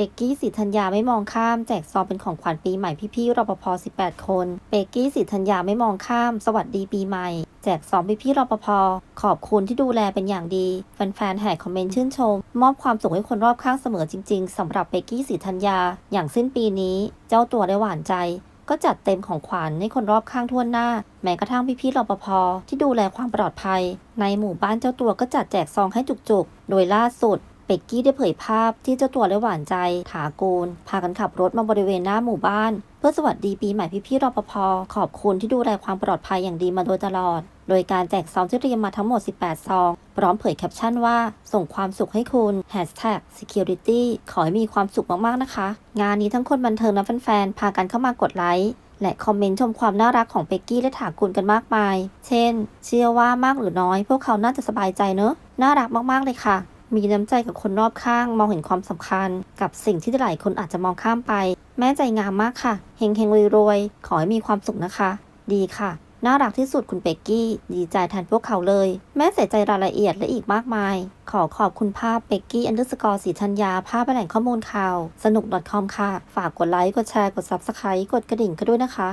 เบกกี้สีธัญญาไม่มองข้ามแจกซองเป็นของขวัญปีใหม่พี่ๆรปภ 18 คน เบกกี้สีธัญญาไม่มองข้าม สวัสดีปีใหม่ แจกซองพี่ๆรปภ ขอบคุณที่ดูแลเป็นอย่างดี แฟนๆแห่คอมเมนต์ชื่นชม มอบความสุขให้คนรอบข้างเสมอจริงๆสำหรับเบกกี้สีธัญญา อย่างสิ้นปีนี้ เจ้าตัวได้หวานใจ ก็จัดเต็มของขวัญให้คนรอบข้างทั่วหน้า แม้กระทั่งพี่ๆรปภ ที่ดูแลความปลอดภัย ในหมู่บ้านเจ้าตัวก็จัดแจกซองให้จุกๆ โดยล่าสุด เป็กกี้ได้เผยภาพที่เจ้าตัวและหวานใจถากูลพากันขับรถมาบริเวณหน้าหมู่บ้าน เพื่อสวัสดีปีใหม่พี่ๆรปภขอบคุณที่ดูแลความปลอดภัยอย่างดีมาโดยตลอด โดยการแจกซองที่เตรียมมาทั้งหมด 18 ซอง พร้อมเผยแคปชั่นว่า ส่งความสุขให้คุณ Hashtag Security ขอให้มีความสุขมากๆนะคะ งานนี้ทั้งคนบันเทิงและแฟนๆพากันเข้ามากดไลค์และคอมเมนต์ชมความน่ารักของเบกกี้และถากุลกันมากมาย เช่น เชื่อว่ามากหรือน้อย พวกเขาน่าจะสบายใจเนอะ น่ารักมาก ๆ เลยค่ะ มีน้ำใจกับคนรอบข้าง มองเห็นความสำคัญ กับสิ่งที่หลายคนอาจจะมองข้ามไป แม่ใจงามมากค่ะ เฮงเฮงรวยๆ ขอให้มีความสุขนะคะ ดีค่ะ น่ารักที่สุดคุณเบกกี้ ดีใจแทนพวกเขาเลย แม่ใส่ใจรายละเอียดและอีกมากมาย ขอขอบคุณภาพเบกกี้อันเดอร์สกอร์สีธัญญา ภาพแหล่งข้อมูลข่าว สนุก .com ค่ะ ฝากกดไลค์ กดแชร์ กด Subscribe กดกระดิ่งกันด้วยนะคะ